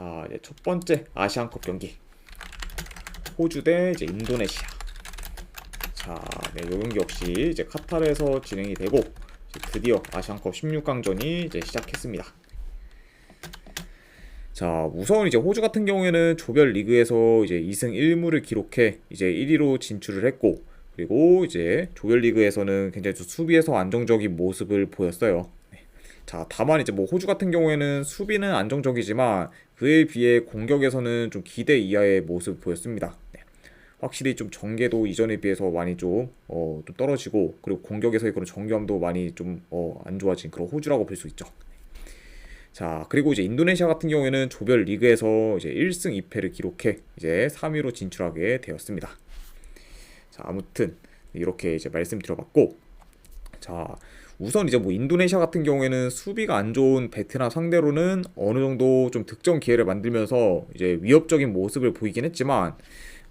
자, 이제 첫 번째 아시안컵 경기. 호주 대 이제 인도네시아. 자, 네, 요 경기 역시 이제 카타르에서 진행이 되고 드디어 아시안컵 16강전이 이제 시작했습니다. 자, 우선 이제 호주 같은 경우에는 조별 리그에서 이제 2승 1무를 기록해 이제 1위로 진출을 했고 그리고 이제 조별 리그에서는 굉장히 좀 수비에서 안정적인 모습을 보였어요. 네. 자, 다만 이제 뭐 호주 같은 경우에는 수비는 안정적이지만 그에 비해 공격에서는 좀 기대 이하의 모습을 보였습니다. 네. 확실히 좀 전개도 이전에 비해서 많이 좀, 어, 좀 떨어지고 그리고 공격에서의 그런 정교함도 많이 좀, 어, 안 좋아진 그런 호주라고 볼 수 있죠. 자, 그리고 이제 인도네시아 같은 경우에는 조별 리그에서 이제 1승 2패를 기록해 이제 3위로 진출하게 되었습니다. 자, 아무튼 이렇게 이제 말씀드려봤고, 자, 우선 이제 뭐 인도네시아 같은 경우에는 수비가 안 좋은 베트남 상대로는 어느 정도 좀 득점 기회를 만들면서 이제 위협적인 모습을 보이긴 했지만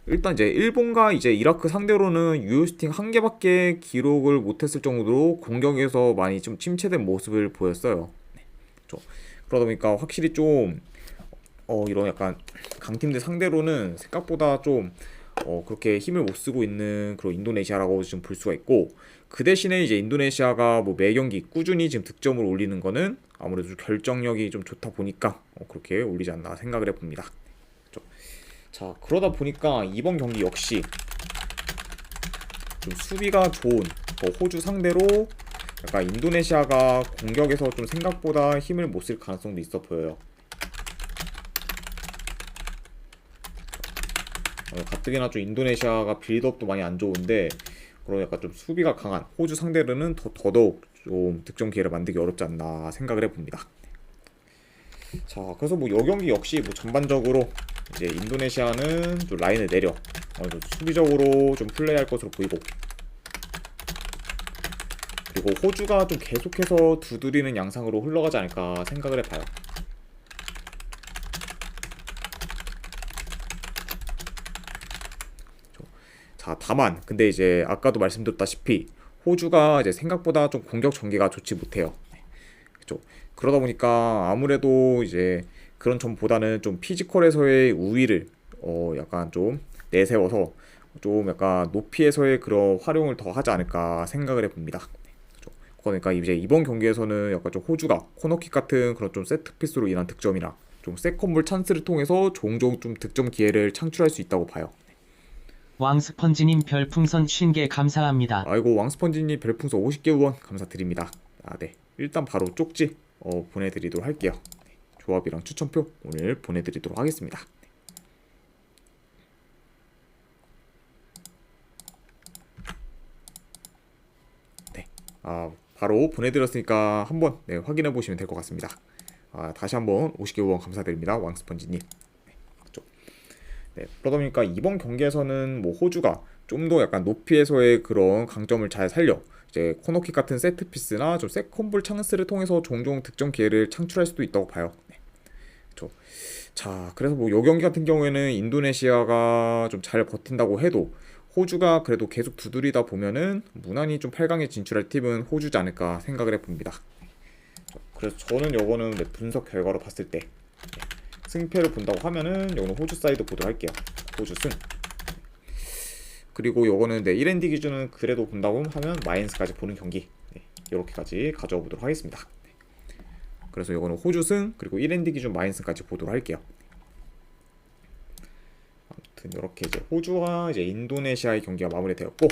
일단 이제 일본과 이제 이라크 상대로는 유효슈팅 한 개밖에 기록을 못했을 정도로 공격에서 많이 좀 침체된 모습을 보였어요. 네. 좀 그러다 보니까 확실히 좀 어, 이런 약간 강팀들 상대로는 생각보다 좀 어, 그렇게 힘을 못 쓰고 있는 그런 인도네시아라고 지금 볼 수가 있고 그 대신에 이제 인도네시아가 뭐 매 경기 꾸준히 지금 득점을 올리는 거는 아무래도 결정력이 좀 좋다 보니까 어, 그렇게 올리지 않나 생각을 해봅니다. 좀. 자 그러다 보니까 이번 경기 역시 좀 수비가 좋은 뭐 호주 상대로 약간 인도네시아가 공격에서 좀 생각보다 힘을 못 쓸 가능성도 있어 보여요. 어, 가뜩이나 좀 인도네시아가 빌드업도 많이 안 좋은데 그런 약간 좀 수비가 강한 호주 상대로는 더 더더욱 좀 득점 기회를 만들기 어렵지 않나 생각을 해봅니다. 자, 그래서 뭐요 경기 역시 뭐 전반적으로 이제 인도네시아는 좀 라인을 내려 어, 좀 수비적으로 좀 플레이할 것으로 보이고 그리고 호주가 좀 계속해서 두드리는 양상으로 흘러가지 않을까 생각을 해봐요. 자, 다만 근데 이제 아까도 말씀드렸다시피 호주가 이제 생각보다 좀 공격 전개가 좋지 못해요. 그죠? 그러다 보니까 아무래도 이제 그런 점보다는 좀 피지컬에서의 우위를 어 약간 좀 내세워서 좀 약간 높이에서의 그런 활용을 더 하지 않을까 생각을 해봅니다. 그러니까 이제 이번 경기에서는 약간 좀 호주가 코너킥 같은 그런 좀 세트 피스로 인한 득점이나 좀 세컨볼 찬스를 통해서 종종 좀 득점 기회를 창출할 수 있다고 봐요. 왕스펀지님 별풍선 50개 감사합니다. 아이고 왕스펀지님 별풍선 50개 후원 감사드립니다. 아 네. 일단 바로 쪽지 어, 보내드리도록 할게요. 네, 조합이랑 추천표 오늘 보내드리도록 하겠습니다. 네. 아 바로 보내드렸으니까 한번 네, 확인해 보시면 될 것 같습니다. 아, 다시 한번 50개 후원 감사드립니다. 왕스펀지님. 네. 네, 그러다 보니까 이번 경기에서는 뭐 호주가 좀 더 약간 높이에서의 그런 강점을 잘 살려 이제 코너킥 같은 세트 피스나 좀 세컨볼 찬스를 통해서 종종 득점 기회를 창출할 수도 있다고 봐요. 네. 그렇죠. 자, 그래서 뭐 요 경기 같은 경우에는 인도네시아가 좀 잘 버틴다고 해도 호주가 그래도 계속 두드리다 보면은 무난히 좀 8강에 진출할 팀은 호주지 않을까 생각을 해봅니다. 그래서 저는 요거는 네, 분석 결과로 봤을 때 네, 승패를 본다고 하면은 요거는 호주 사이드 보도록 할게요. 호주 승. 그리고 요거는 네, 1엔디 기준은 그래도 본다고 하면 마이너스까지 보는 경기 네, 이렇게까지 가져와 보도록 하겠습니다. 네. 그래서 요거는 호주 승 그리고 1엔디 기준 마이너스까지 보도록 할게요. 아무튼 이렇게 이제 호주와 이제 인도네시아의 경기가 마무리되었고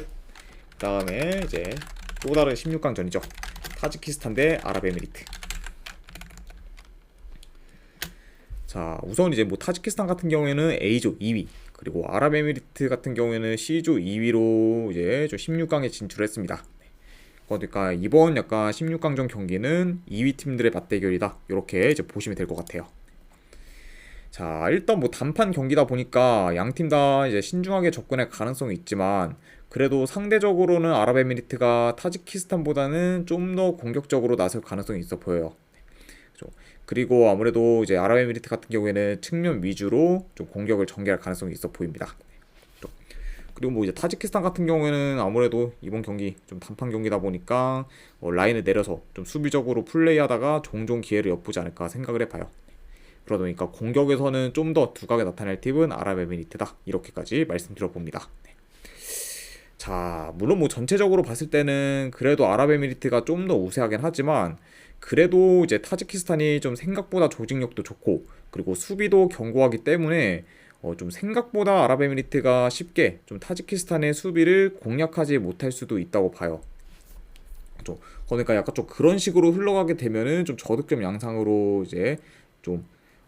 그다음에 이제 또 다른 16강전이죠. 타지키스탄 대 아랍에미리트. 자, 우선 이제 뭐 타지키스탄 같은 경우에는 A조 2위, 그리고 아랍에미리트 같은 경우에는 C조 2위로 이제 저 16강에 진출했습니다. 그러니까 이번 약간 16강전 경기는 2위 팀들의 맞대결이다. 이렇게 이제 보시면 될 것 같아요. 자, 일단 뭐 단판 경기다 보니까 양 팀 다 이제 신중하게 접근할 가능성이 있지만 그래도 상대적으로는 아랍에미리트가 타지키스탄보다는 좀 더 공격적으로 나설 가능성이 있어 보여요. 그리고 아무래도 이제 아랍에미리트 같은 경우에는 측면 위주로 좀 공격을 전개할 가능성이 있어 보입니다. 또 그리고 뭐 이제 타지키스탄 같은 경우에는 아무래도 이번 경기 좀 단판 경기다 보니까 어, 라인을 내려서 좀 수비적으로 플레이하다가 종종 기회를 엿보지 않을까 생각을 해봐요. 그러다 보니까 공격에서는 좀 더 두각을 나타낼 팁은 아랍에미리트다. 이렇게까지 말씀드려봅니다. 네. 자, 물론 뭐 전체적으로 봤을 때는 그래도 아랍에미리트가 좀 더 우세하긴 하지만 그래도 이제 타지키스탄이 좀 생각보다 조직력도 좋고 그리고 수비도 견고하기 때문에 어, 좀 생각보다 아랍에미리트가 쉽게 좀 타지키스탄의 수비를 공략하지 못할 수도 있다고 봐요. 좀 그러니까 약간 좀 그런 식으로 흘러가게 되면은 좀 저득점 양상으로 이제 좀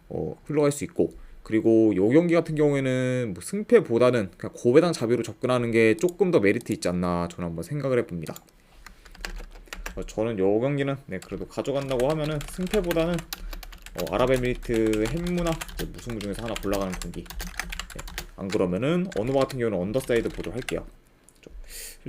어, 흘러갈 수 있고 그리고 요 경기 같은 경우에는 뭐 승패보다는 그냥 고배당 자비로 접근하는 게 조금 더 메리트 있지 않나 저는 한번 생각을 해봅니다. 어, 저는 요 경기는 네 그래도 가져간다고 하면은 승패보다는 어, 아랍에미리트 햄무나 무승부 중에서 하나 골라가는 경기. 네, 안 그러면은 어느바 같은 경우는 언더사이드 보도록 할게요.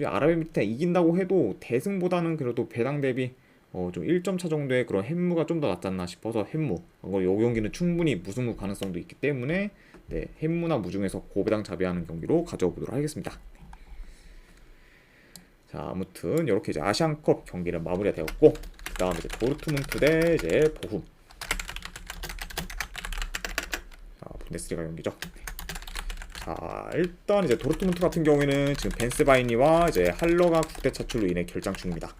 아랍에미리트가 이긴다고 해도 대승보다는 그래도 배당 대비 어, 좀 1점 차 정도의 그런 햄무가 좀 더 낫지 않나 싶어서 햄무. 어, 요 경기는 충분히 무승부 가능성도 있기 때문에 네, 햄무나 무중에서 고배당 자비하는 경기로 가져와 보도록 하겠습니다. 자, 아무튼 이렇게 이제 아시안컵 경기는 마무리가 되었고 그다음에 이제 도르트문트 대 이제 보훔. 자, 분데스리가 경기죠. 자, 일단 이제 도르트문트 같은 경우에는 지금 벤스바이니와 이제 할러가 국대 차출로 인해 결장 중입니다.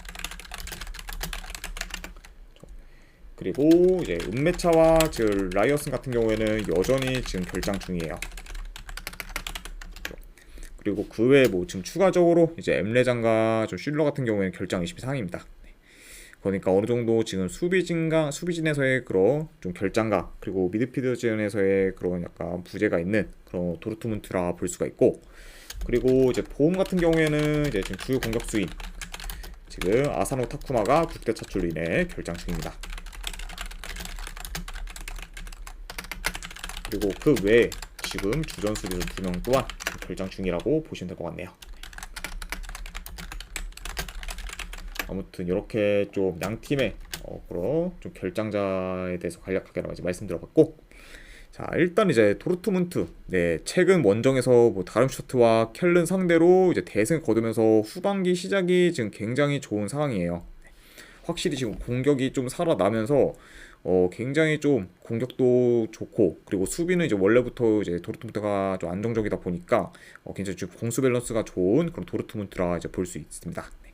그리고 이제 은메차와 즉 라이어슨 같은 경우에는 여전히 지금 결장 중이에요. 그리고 그 외에 뭐 지금 추가적으로 이제 엠레장과 좀 슐러 같은 경우에는 결장 20 상입니다. 그러니까 어느 정도 지금 수비진과 수비진에서의 그런 좀 결장가 그리고 미드필더진에서의 그런 약간 부재가 있는 그런 도르트문트라 볼 수가 있고 그리고 이제 보험 같은 경우에는 이제 지금 주요 공격수인 지금 아사노 타쿠마가 국대 차출로 인해 결장 중입니다. 그리고 그 외에 지금 주전 수비수 두 명 또한 결장 중이라고 보시면 될 것 같네요. 아무튼 이렇게 좀 양 팀의 어, 그런 좀 결장자에 대해서 간략하게 말씀드려봤고 자 일단 이제 도르트문트 네 최근 원정에서 뭐 다름슈타트와 켈른 상대로 이제 대승을 거두면서 후반기 시작이 지금 굉장히 좋은 상황이에요. 확실히 지금 공격이 좀 살아나면서 어 굉장히 좀 공격도 좋고 그리고 수비는 이제 원래부터 이제 도르트문트가 좀 안정적이다 보니까 어 굉장히 좀 공수 밸런스가 좋은 그런 도르트문트라 이제 볼 수 있습니다. 네.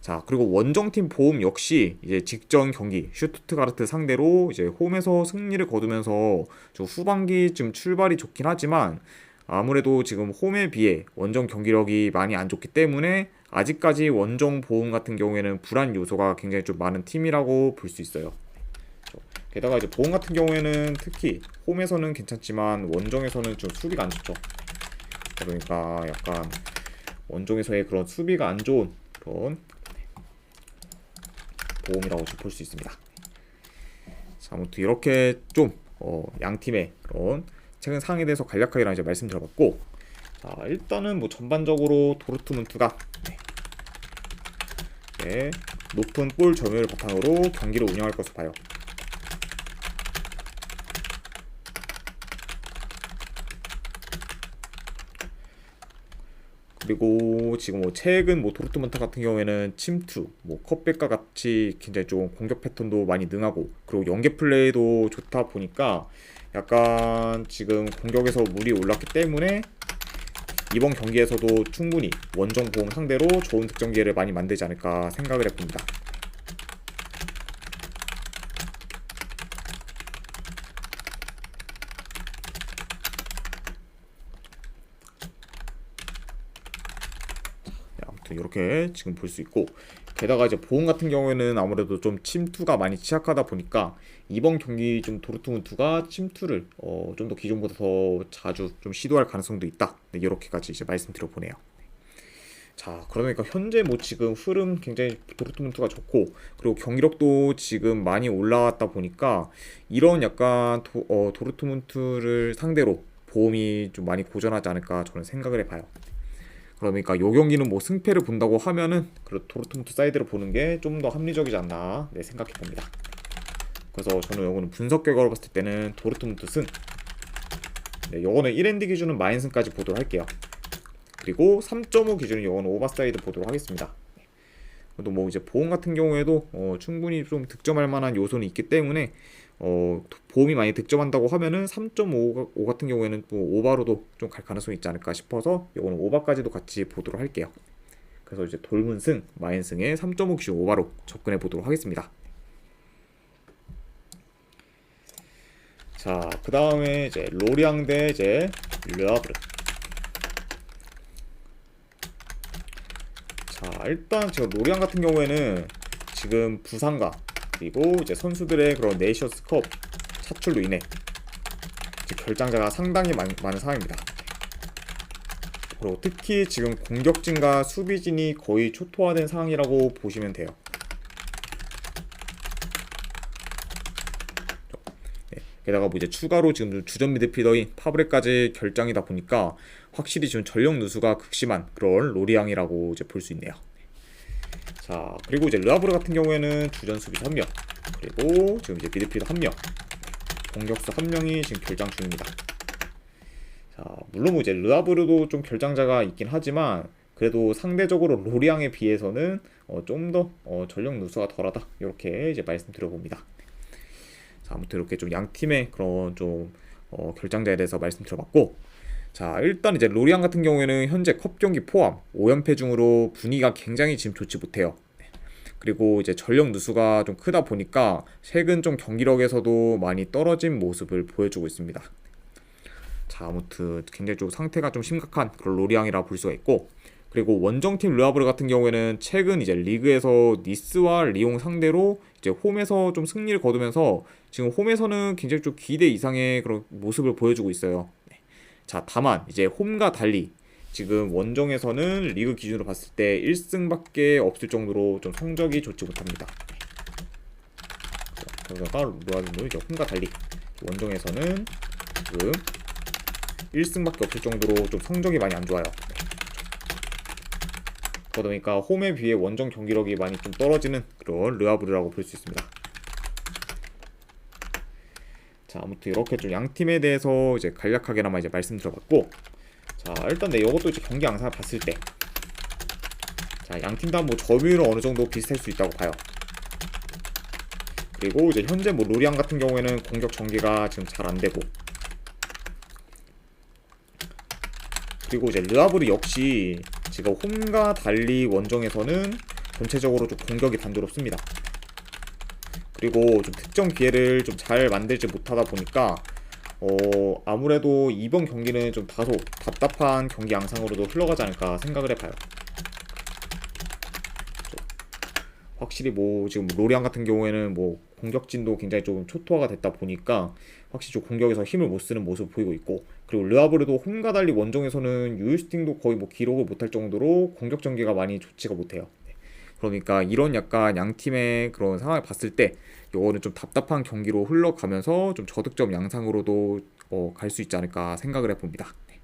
자 그리고 원정팀 보험 역시 이제 직전 경기 슈투트가르트 상대로 이제 홈에서 승리를 거두면서 좀 후반기 좀 출발이 좋긴 하지만 아무래도 지금 홈에 비해 원정 경기력이 많이 안 좋기 때문에 아직까지 원정 보험 같은 경우에는 불안 요소가 굉장히 좀 많은 팀이라고 볼 수 있어요. 게다가 이제 보험 같은 경우에는 특히 홈에서는 괜찮지만 원정에서는 좀 수비가 안 좋죠. 그러니까 약간 원정에서의 그런 수비가 안 좋은 그런 보험이라고 볼 수 있습니다. 자, 아무튼 이렇게 좀 어, 양 팀의 그런 최근 상황에 대해서 간략하게 이제 말씀드려봤고, 자 일단은 뭐 전반적으로 도르트문트가 네, 네, 높은 볼 점유율 바탕으로 경기를 운영할 것으로 봐요. 그리고 지금 뭐 최근 뭐 도르트문트 같은 경우에는 침투, 뭐 컵백과 같이 굉장히 좀 공격 패턴도 많이 능하고 그리고 연계 플레이도 좋다 보니까 약간 지금 공격에서 물이 올랐기 때문에 이번 경기에서도 충분히 원정 보험 상대로 좋은 득점 기회를 많이 만들지 않을까 생각을 해봅니다. 네, 아무튼 이렇게 지금 볼 수 있고 게다가 이제 보험 같은 경우에는 아무래도 좀 침투가 많이 취약하다 보니까 이번 경기 좀 도르트문트가 침투를 어, 좀 더 기존보다 더 자주 좀 시도할 가능성도 있다. 네, 이렇게까지 이제 말씀드려 보네요. 자, 그러니까 현재 뭐 지금 흐름 굉장히 도르트문트가 좋고 그리고 경기력도 지금 많이 올라왔다 보니까 이런 약간 도, 어, 도르트문트를 상대로 보험이 좀 많이 고전하지 않을까 저는 생각을 해봐요. 그러니까 요 경기는 뭐 승패를 본다고 하면은 그 도르트문트 사이드를 보는 게 좀 더 합리적이지 않나 네, 생각해 봅니다. 그래서 저는 요거는 분석 결과로 봤을 때는 도르트문트 승. 네, 요거는 1엔드 기준은 마인승까지 보도록 할게요. 그리고 3.5 기준은 요거는 오버사이드 보도록 하겠습니다. 그래도 뭐 이제 보험 같은 경우에도 어, 충분히 좀 득점할 만한 요소는 있기 때문에 어, 보험이 많이 득점한다고 하면은 3.5 같은 경우에는 뭐 오바로도 좀 갈 가능성이 있지 않을까 싶어서 이거는 오바까지도 같이 보도록 할게요. 그래서 이제 돌문 승, 마인 승의 3.5 기준 오바로 접근해 보도록 하겠습니다. 자, 그 다음에 이제 로리앙 대 이제 르아브르. 자, 일단 지금 로리앙 같은 경우에는 지금 부상과 그리고 이제 선수들의 그런 네이션스컵 차출로 인해 이제 결장자가 상당히 많, 많은 상황입니다. 그리고 특히 지금 공격진과 수비진이 거의 초토화된 상황이라고 보시면 돼요. 네, 게다가 뭐 이제 추가로 지금 주전 미드필더인 파브레까지 결장이다 보니까 확실히 지금 전력 누수가 극심한 그런 로리앙이라고 이제 볼 수 있네요. 자 그리고 이제 르아브르 같은 경우에는 주전 수비수 한 명, 그리고 지금 이제 미드필더 한 명, 공격수 한 명이 지금 결장 중입니다. 자, 물론 뭐 이제 르아브르도 좀 결장자가 있긴 하지만 그래도 상대적으로 로리앙에 비해서는 어, 좀더 어, 전력 누수가 덜하다 이렇게 이제 말씀드려 봅니다. 자, 아무튼 이렇게 좀 양 팀의 그런 좀 어, 결장자에 대해서 말씀드려봤고, 자 일단 이제 로리앙 같은 경우에는 현재 컵 경기 포함 5연패 중으로 분위기가 굉장히 지금 좋지 못해요. 네. 그리고 이제 전력 누수가 좀 크다 보니까 최근 좀 경기력에서도 많이 떨어진 모습을 보여주고 있습니다. 자 아무튼 굉장히 좀 상태가 좀 심각한 그런 로리앙이라 볼 수가 있고 그리고 원정팀 르아브르 같은 경우에는 최근 이제 리그에서 니스와 리옹 상대로 이제 홈에서 좀 승리를 거두면서 지금 홈에서는 굉장히 좀 기대 이상의 그런 모습을 보여주고 있어요. 네. 자 다만 이제 홈과 달리 지금 원정에서는 리그 기준으로 봤을 때 1승밖에 없을 정도로 좀 성적이 좋지 못합니다. 자, 그러다가 르아브르는 이제 홈과 달리 원정에서는 지금 1승밖에 없을 정도로 좀 성적이 많이 안 좋아요. 그러다 보니까 홈에 비해 원정 경기력이 많이 좀 떨어지는 그런 르아브르라고 볼 수 있습니다. 자, 아무튼 이렇게 좀 양 팀에 대해서 이제 간략하게나마 이제 말씀드려봤고, 자, 일단 네, 이것도 이제 경기 양상을 봤을 때, 자, 양 팀 다 뭐 점유율은 어느 정도 비슷할 수 있다고 봐요. 그리고 이제 현재 뭐 로리앙 같은 경우에는 공격 전개가 지금 잘 안 되고, 그리고 이제 르아브르 역시 지금 홈과 달리 원정에서는 전체적으로 좀 공격이 단조롭습니다. 그리고 좀 득점 기회를 좀 잘 만들지 못하다 보니까 어 아무래도 이번 경기는 좀 다소 답답한 경기 양상으로도 흘러가지 않을까 생각을 해봐요. 확실히 뭐 지금 로리앙 같은 경우에는 뭐 공격진도 굉장히 좀 초토화가 됐다 보니까 확실히 좀 공격에서 힘을 못 쓰는 모습을 보이고 있고 그리고 르아브르도 홈과 달리 원정에서는 유유스팅도 거의 뭐 기록을 못할 정도로 공격 전개가 많이 좋지가 못해요. 네. 그러니까 이런 약간 양 팀의 그런 상황을 봤을 때 이거는 좀 답답한 경기로 흘러가면서 좀 저득점 양상으로도 어, 갈 수 있지 않을까 생각을 해봅니다. 네.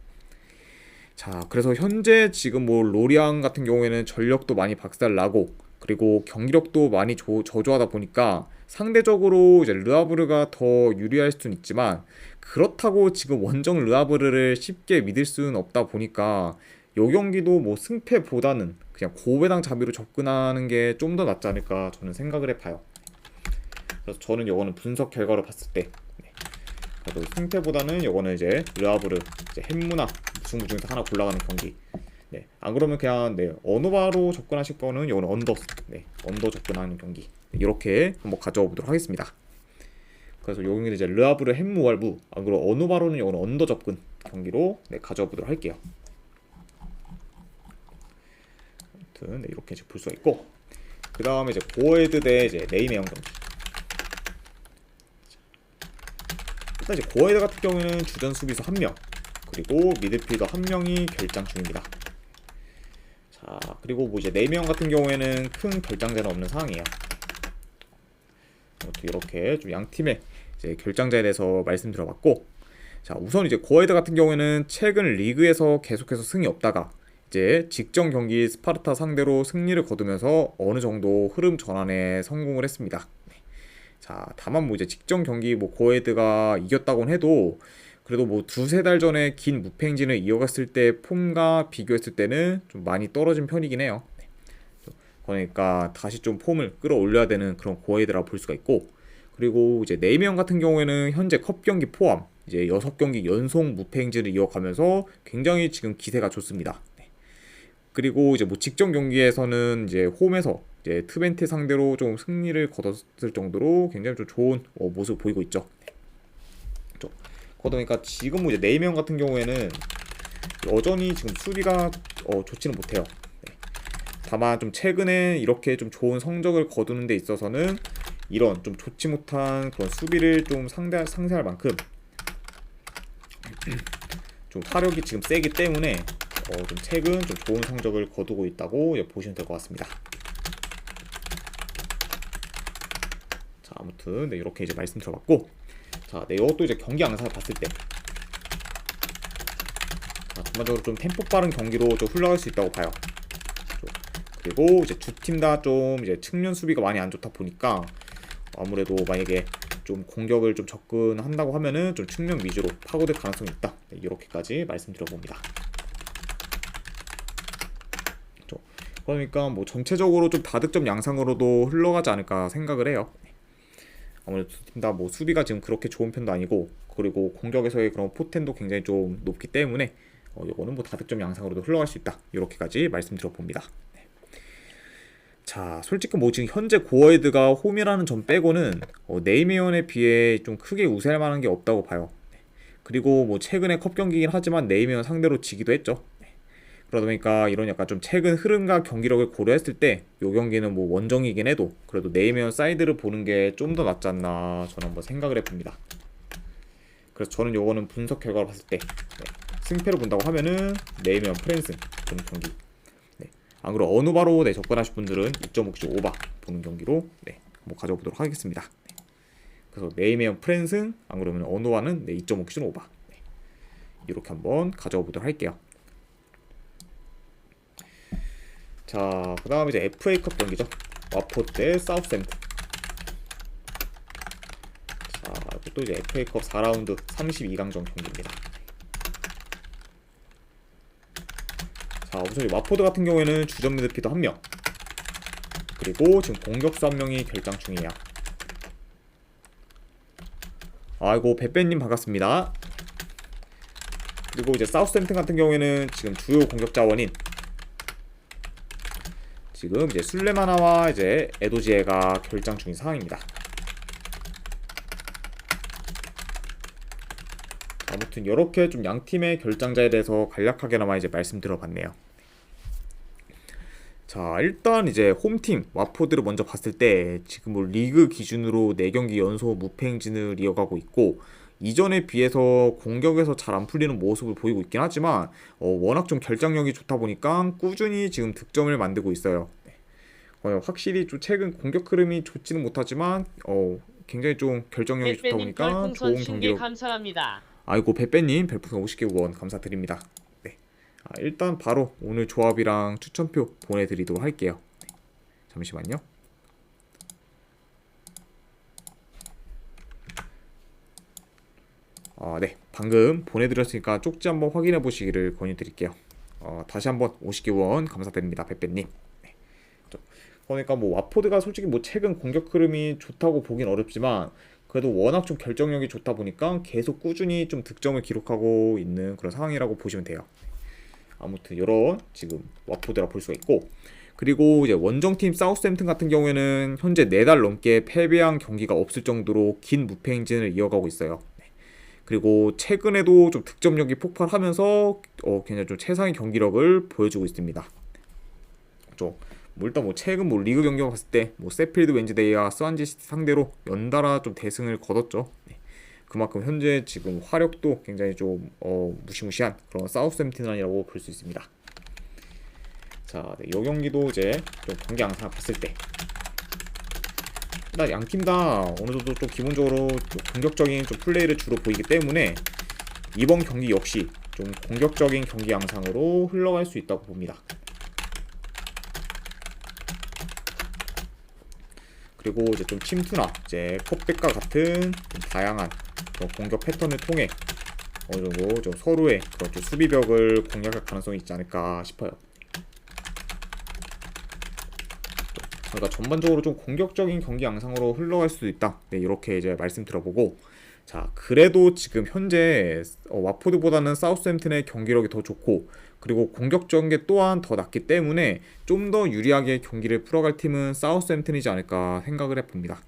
자, 그래서 현재 지금 뭐 로리앙 같은 경우에는 전력도 많이 박살나고 그리고 경기력도 많이 조, 저조하다 보니까 상대적으로 이제 르아브르가 더 유리할 수는 있지만 그렇다고 지금 원정 르아브르를 쉽게 믿을 수는 없다 보니까 요 경기도 뭐 승패보다는 그냥 고배당 자비로 접근하는 게 좀 더 낫지 않을까 저는 생각을 해봐요. 그래서 저는 요거는 분석 결과로 봤을 때 네. 그래도 승패보다는 요거는 이제 르아브르 이제 햄무나 무승부 중에서 하나 골라가는 경기 네. 안 그러면 그냥 네, 언어바로 접근하실 거는 이거는 언더, 네, 언더 접근하는 경기 네, 이렇게 한번 가져와 보도록 하겠습니다. 그래서 여기는 이제 르아브르 햄무알부, 안 그러면 언어바로는 이거는 언더 접근 경기로 네, 가져와 보도록 할게요. 아무튼 네, 이렇게 볼 수가 있고 그 다음에 이제 고에드 대 이제 네이메영 경기. 일단 이제 고에드 같은 경우에는 주전 수비수 한 명, 그리고 미드필더 한 명이 결장 중입니다. 자, 그리고 뭐 이제 4명 같은 경우에는 큰 결장자는 없는 상황이에요. 이렇게 좀 양 팀의 이제 결장자에 대해서 말씀드려봤고, 자, 우선 이제 고에드 같은 경우에는 최근 리그에서 계속해서 승이 없다가 이제 직전 경기 스파르타 상대로 승리를 거두면서 어느 정도 흐름 전환에 성공을 했습니다. 네. 자, 다만 뭐 이제 직전 경기 뭐 고에드가 이겼다곤 해도 그래도 뭐 두세 달 전에 긴 무팽진을 이어갔을 때 폼과 비교했을 때는 좀 많이 떨어진 편이긴 해요. 네. 그러니까 다시 좀 폼을 끌어올려야 되는 그런 고에드라 볼 수가 있고 그리고 이제 네이미언 같은 경우에는 현재 컵 경기 포함 이제 6경기 연속 무패 행진을 이어가면서 굉장히 지금 기세가 좋습니다. 네. 그리고 이제 뭐 직전 경기에서는 이제 홈에서 이제 트벤트 상대로 좀 승리를 거뒀을 정도로 굉장히 좀 좋은 어, 모습을 보이고 있죠. 보니까 지금 뭐 이제 네이미언 같은 경우에는 여전히 지금 수비가 어, 좋지는 못해요. 네. 다만 좀 최근에 이렇게 좀 좋은 성적을 거두는 데 있어서는 이런 좀 좋지 못한 그런 수비를 좀 상대 상쇄할 만큼 좀 화력이 지금 세기 때문에 어, 좀 최근 좀 좋은 성적을 거두고 있다고 보시면 될 것 같습니다. 자 아무튼 네, 이렇게 이제 말씀드려봤고 자 네, 이것도 이제 경기 양상을 봤을 때 자, 전반적으로 좀 템포 빠른 경기로 좀 흘러갈 수 있다고 봐요. 좀. 그리고 이제 두 팀 다 좀 이제 측면 수비가 많이 안 좋다 보니까 아무래도 만약에 좀 공격을 좀 접근한다고 하면은 좀 측면 위주로 파고들 가능성이 있다. 네, 이렇게까지 말씀드려봅니다. 좀, 그러니까 뭐 전체적으로 좀 다득점 양상으로도 흘러가지 않을까 생각을 해요. 아무래도 두팀다 뭐 수비가 지금 그렇게 좋은 편도 아니고 그리고 공격에서의 그런 포텐도 굉장히 좀 높기 때문에 어, 이거는 뭐 다득점 양상으로도 흘러갈 수 있다. 이렇게까지 말씀드려 봅니다. 네. 자, 솔직히 뭐 지금 현재 고어헤드가 홈이라는 점 빼고는 어, 네이메언에 비해 좀 크게 우세할 만한 게 없다고 봐요. 네. 그리고 뭐 최근에 컵 경기긴 하지만 네이메언 상대로 지기도 했죠. 네. 그러다 보니까 이런 약간 좀 최근 흐름과 경기력을 고려했을 때이 경기는 뭐 원정이긴 해도 그래도 네이메언 사이드를 보는 게 좀 더 낫지 않나 저는 한번 생각을 해봅니다. 그래서 저는 요거는 분석 결과를 봤을 때 네. 승패로 본다고 하면은 네이메언 프랜슨 보는 경기 네. 안 그리고 어느 바로 네, 접근하실 분들은 2.5씩 오바 보는 경기로 네, 한번 가져보도록 하겠습니다. 네. 그래서 네이메언 프랜슨 안 그러면 어느와는 네, 2.5씩 오바 네. 이렇게 한번 가져가 보도록 할게요. 자, 그 다음에 이제 FA컵 경기죠. 와포 대 사우스햄튼. 자, 또 이제 FA컵 4라운드 32강전 경기입니다. 자, 우선 이 와포드 같은 경우에는 주전 미드피더 1명. 그리고 지금 공격수 1명이 결장 중이에요. 아이고, 베베님 반갑습니다. 그리고 이제 사우스햄튼 같은 경우에는 지금 주요 공격 자원인 지금 이제 술레마나와 이제 에도지에가 결장 중인 상황입니다. 아무튼 이렇게 좀 양 팀의 결장자에 대해서 간략하게나마 이제 말씀드려봤네요. 자 일단 이제 홈팀 와포드를 먼저 봤을 때 지금 뭐 리그 기준으로 4경기 연속 무패 행진을 이어가고 있고 이전에 비해서 공격에서 잘 안 풀리는 모습을 보이고 있긴 하지만 어, 워낙 좀 결장력이 좋다 보니까 꾸준히 지금 득점을 만들고 있어요. 네. 어, 확실히 좀 최근 공격 흐름이 좋지는 못하지만 어, 굉장히 좀 결정력이 좋다 보니까 좋은 50개 경기력 감사합니다. 아이고 베베님 별풍선 50개 후원 감사드립니다. 네. 아, 일단 바로 오늘 조합이랑 추천표 보내드리도록 할게요. 네. 잠시만요. 아, 네. 방금 보내드렸으니까 쪽지 한번 확인해 보시기를 권유드릴게요. 어, 다시 한번 50개 후원 감사드립니다. 베베님. 네. 좀, 그러니까 뭐 와포드가 솔직히 뭐 최근 공격 흐름이 좋다고 보긴 어렵지만 그래도 워낙 좀 결정력이 좋다 보니까 계속 꾸준히 좀 득점을 기록하고 있는 그런 상황이라고 보시면 돼요. 아무튼 이런 지금 와포드라 볼 수가 있고 그리고 이제 원정팀 사우스햄튼 같은 경우에는 현재 4달 넘게 패배한 경기가 없을 정도로 긴 무패 행진을 이어가고 있어요. 네. 그리고 최근에도 좀 득점력이 폭발하면서 어, 굉장히 좀 최상의 경기력을 보여주고 있습니다. 좀 뭐 일단 뭐 최근 뭐 리그 경기만 봤을 때 뭐 세필드 웬즈데이와 스완지 상대로 연달아 좀 대승을 거뒀죠. 네. 그만큼 현재 지금 화력도 굉장히 좀 어, 무시무시한 그런 사우스햄튼이라고 볼 수 있습니다. 자, 네, 이 경기도 이제 좀 경기 양상 봤을 때 일단 양팀 다 어느 정도 좀 기본적으로 좀 공격적인 좀 플레이를 주로 보이기 때문에 이번 경기 역시 좀 공격적인 경기 양상으로 흘러갈 수 있다고 봅니다. 그리고 이제 좀 침투나 이제 컵백과 같은 좀 다양한 공격 패턴을 통해 어느 정도 좀 서로의 그런 좀 수비벽을 공략할 가능성이 있지 않을까 싶어요. 그러니까 전반적으로 좀 공격적인 경기 양상으로 흘러갈 수도 있다. 네, 이렇게 이제 말씀 들어보고 자 그래도 지금 현재 어, 와포드보다는 사우스햄튼의 경기력이 더 좋고 그리고 공격적인 게 또한 더 낫기 때문에 좀 더 유리하게 경기를 풀어갈 팀은 사우스햄튼이지 않을까 생각을 해봅니다.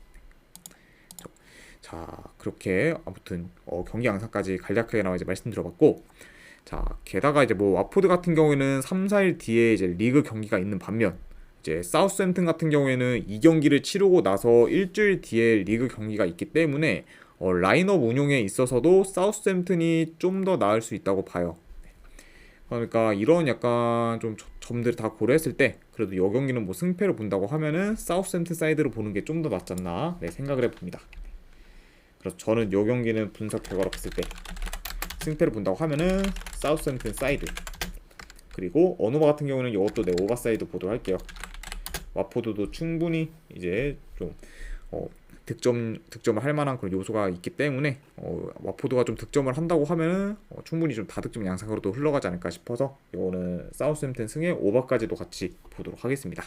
자 그렇게 아무튼 어, 경기 양상까지 간략하게 나와 이제 말씀드려봤고 자 게다가 이제 뭐 와포드 같은 경우에는 3, 4일 뒤에 이제 리그 경기가 있는 반면 이제 사우스햄튼 같은 경우에는 이 경기를 치르고 나서 일주일 뒤에 리그 경기가 있기 때문에 어, 라인업 운용에 있어서도 사우스햄튼이 좀 더 나을 수 있다고 봐요. 그러니까 이런 약간 좀 저- 점들을 다 고려했을 때 그래도 이 경기는 뭐 승패를 본다고 하면은 사우스햄튼 사이드로 보는 게 좀 더 낫지 않나 네, 생각을 해봅니다. 그래서 저는 이 경기는 분석 결과로 봤을 때 승패를 본다고 하면은 사우스햄튼 사이드 그리고 어노바 같은 경우는 이것도 내 오버사이드 보도록 할게요. 와포드도 충분히 이제 좀 어, 득점 득점을 할 만한 그런 요소가 있기 때문에 어, 와포드가 좀 득점을 한다고 하면은 어, 충분히 좀 다득점 양상으로도 흘러가지 않을까 싶어서 이거는 사우스햄튼 승의 오버까지도 같이 보도록 하겠습니다.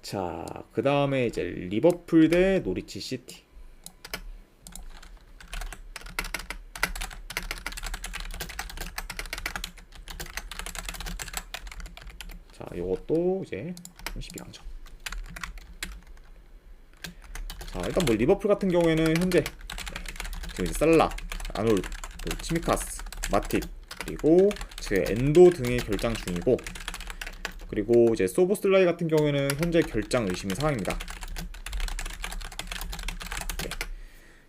자, 그 다음에 이제 리버풀 대 노리치 시티. 이것도 이제 32강전. 자, 일단 뭐 리버풀 같은 경우에는 현재 네, 지금 이제 살라, 그리고 치미카스, 마팁, 그리고 제 엔도 등이 결장 중이고 그리고 이제 소보슬라이 같은 경우에는 현재 결장 의심인 상황입니다. 네.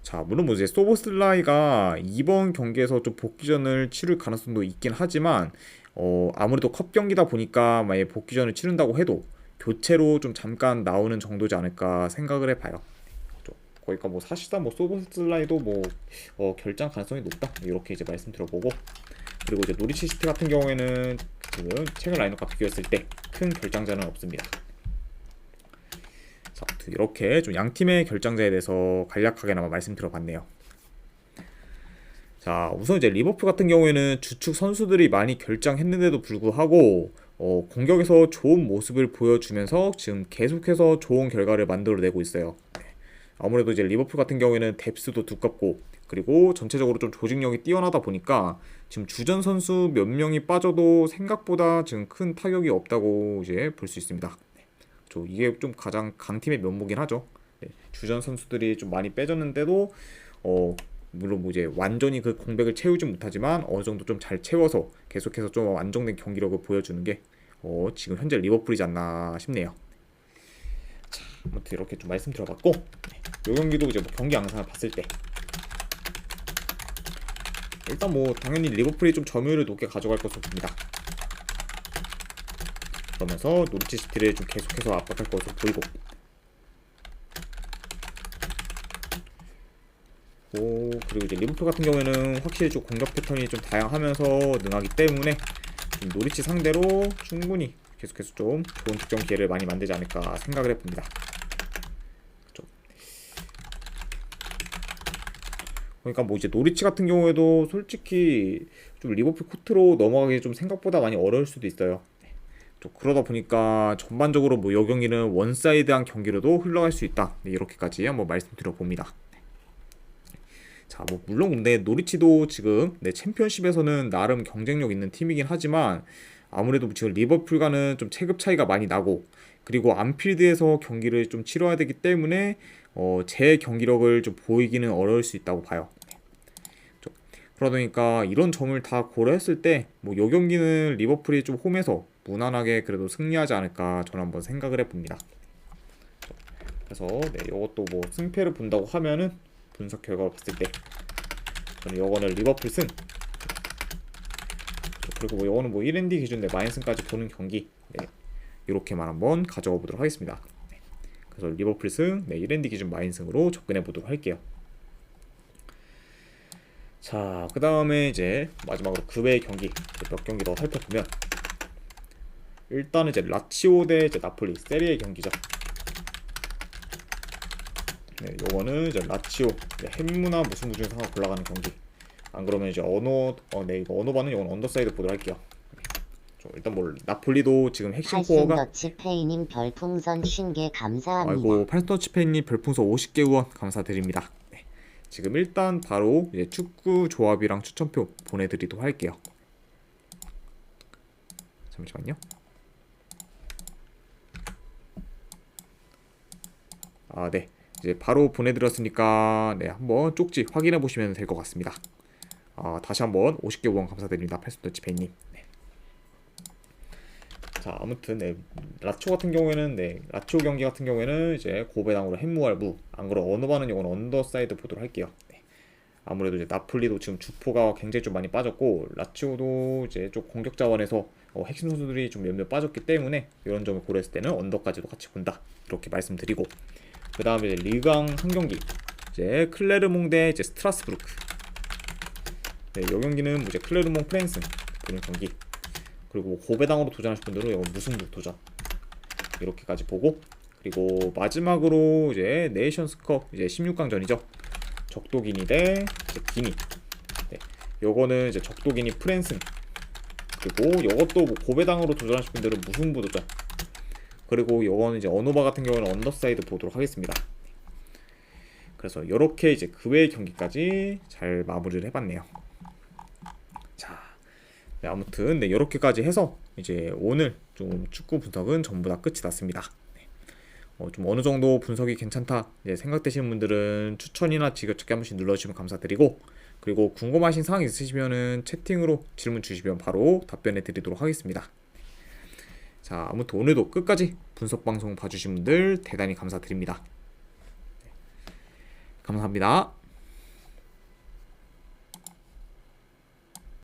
자, 물론 뭐 이제 소보슬라이가 이번 경기에서 좀 복귀전을 치를 가능성도 있긴 하지만 어, 아무래도 컵 경기다 보니까 만약에 복귀전을 치른다고 해도 교체로 좀 잠깐 나오는 정도지 않을까 생각을 해봐요. 좀 거기가 뭐 사실상 뭐 소보슬라이도 뭐 어, 결장 가능성이 높다 이렇게 이제 말씀 들어보고 그리고 이제 노리치 시티 같은 경우에는 지금 최근 라인업과 비교했을 때 큰 결장자는 없습니다. 자, 이렇게 좀 양 팀의 결장자에 대해서 간략하게나마 말씀드려봤네요. 자, 우선 이제 리버풀 같은 경우에는 주축 선수들이 많이 결장했는데도 불구하고 어, 공격에서 좋은 모습을 보여주면서 지금 계속해서 좋은 결과를 만들어내고 있어요. 네. 아무래도 이제 리버풀 같은 경우에는 뎁스도 두껍고 그리고 전체적으로 좀 조직력이 뛰어나다 보니까 지금 주전 선수 몇 명이 빠져도 생각보다 지금 큰 타격이 없다고 이제 볼 수 있습니다. 네. 저 이게 좀 가장 강팀의 면모긴 하죠. 네. 주전 선수들이 좀 많이 빼졌는데도 어 물론 뭐 이제 완전히 그 공백을 채우지 못하지만 어느 정도 좀 잘 채워서 계속해서 좀 안정된 경기력을 보여주는 게 어, 지금 현재 리버풀이지 않나 싶네요. 자, 아무튼 이렇게 좀 말씀드려봤고 네. 이 경기도 이제 뭐 경기 양상을 봤을 때 일단 뭐 당연히 리버풀이 좀 점유율을 높게 가져갈 것으로 봅니다. 그러면서 노리치 시티를 좀 계속해서 압박할 것으로 보이고 오, 그리고 이제 리버풀 같은 경우에는 확실히 좀 공격 패턴이 좀 다양하면서 능하기 때문에 좀 노리치 상대로 충분히 계속해서 좀 좋은 득점 기회를 많이 만들지 않을까 생각을 해봅니다. 그쵸. 그러니까 뭐 이제 노리치 같은 경우에도 솔직히 좀 리버풀 코트로 넘어가기 좀 생각보다 많이 어려울 수도 있어요. 네. 좀 그러다 보니까 전반적으로 뭐이 경기는 원사이드한 경기로도 흘러갈 수 있다. 네, 이렇게까지 한번 말씀드려 봅니다. 자, 뭐 물론 근데 노리치도 지금 네, 챔피언십에서는 나름 경쟁력 있는 팀이긴 하지만 아무래도 지금 리버풀과는 좀 체급 차이가 많이 나고 그리고 안필드에서 경기를 좀 치러야 되기 때문에 어, 제 경기력을 좀 보이기는 어려울 수 있다고 봐요. 좀 그러다 보니까 이런 점을 다 고려했을 때 뭐 요 경기는 리버풀이 좀 홈에서 무난하게 그래도 승리하지 않을까 저는 한번 생각을 해봅니다. 그래서 네, 이것도 뭐 승패를 본다고 하면은 분석 결과를 봤을 때 저는 이거는 리버풀 승 그리고 뭐 이거는 뭐 1엔디 기준 내 마인승까지 보는 경기 네, 이렇게만 한번 가져가 보도록 하겠습니다. 네, 그래서 리버풀 승, 네, 1엔디 기준 마인승으로 접근해 보도록 할게요. 자, 그 다음에 이제 마지막으로 그 외의 경기 이제 몇 경기 더 살펴보면 일단은 이제 라치오 대 이제 나폴리 세리의 경기죠. 네, 요거는 이제 라치오 이제 햄무나 무승부 중에서 하나 골라가는 경기. 안 그러면 이제 언어 어, 네 이거 언어반은 이건 언더사이드 보도록 할게요. 네, 일단 뭐 나폴리도 지금 핵심 코어가 팔신더치페이님 별풍선 50개 감사합니다. 아이고 팔스터치페이님 별풍선 50개 후원 감사드립니다. 네. 지금 일단 바로 이제 축구 조합이랑 추천표 보내드리도록 할게요. 잠시만요. 아, 네. 이제 바로 보내드렸으니까 네 한번 쪽지 확인해 보시면 될 것 같습니다. 아, 다시 한번 50개 후원 감사드립니다. 팔스터치페이님. 네. 자 아무튼 네, 라초 같은 경우에는 네 라초 경기 같은 경우에는 이제 고배당으로 햄무알무 안 그러 어느바는 이건 언더사이드 보도록 할게요. 네. 아무래도 이제 나폴리도 지금 주포가 굉장히 좀 많이 빠졌고 라치오도 이제 좀 공격 자원에서 어, 핵심 선수들이 좀 몇몇 빠졌기 때문에 이런 점을 고려했을 때는 언더까지도 같이 본다 이렇게 말씀드리고 그 다음에 리강 한 경기 이제 클레르몽 대 이제 스트라스부르크. 네, 이 경기는 이제 클레르몽 프랭스 보는 경기. 그리고 고배당으로 도전하실 분들은 이거 무승부 도전 이렇게까지 보고 그리고 마지막으로 이제 네이션스컵 이제 16강전이죠. 적도기니 대 기니. 네, 요거는 이제 적도기니 프랜슨 그리고 요것도 뭐 고배당으로 도전하실 분들은 무승부 도전 그리고 요거는 이제 어노바 같은 경우는 언더사이드 보도록 하겠습니다 그래서 이렇게 이제 그 외의 경기까지 잘 마무리를 해봤네요 자 네, 아무튼 네, 이렇게까지 해서 이제 오늘 좀 축구 분석은 전부 다 끝이 났습니다. 네. 어, 좀 어느 정도 분석이 괜찮다 생각되시는 분들은 추천이나 지겹찾기 한 번씩 눌러주시면 감사드리고 그리고 궁금하신 사항 있으시면은 채팅으로 질문 주시면 바로 답변해 드리도록 하겠습니다. 자 아무튼 오늘도 끝까지 분석 방송 봐주신 분들 대단히 감사드립니다. 네. 감사합니다.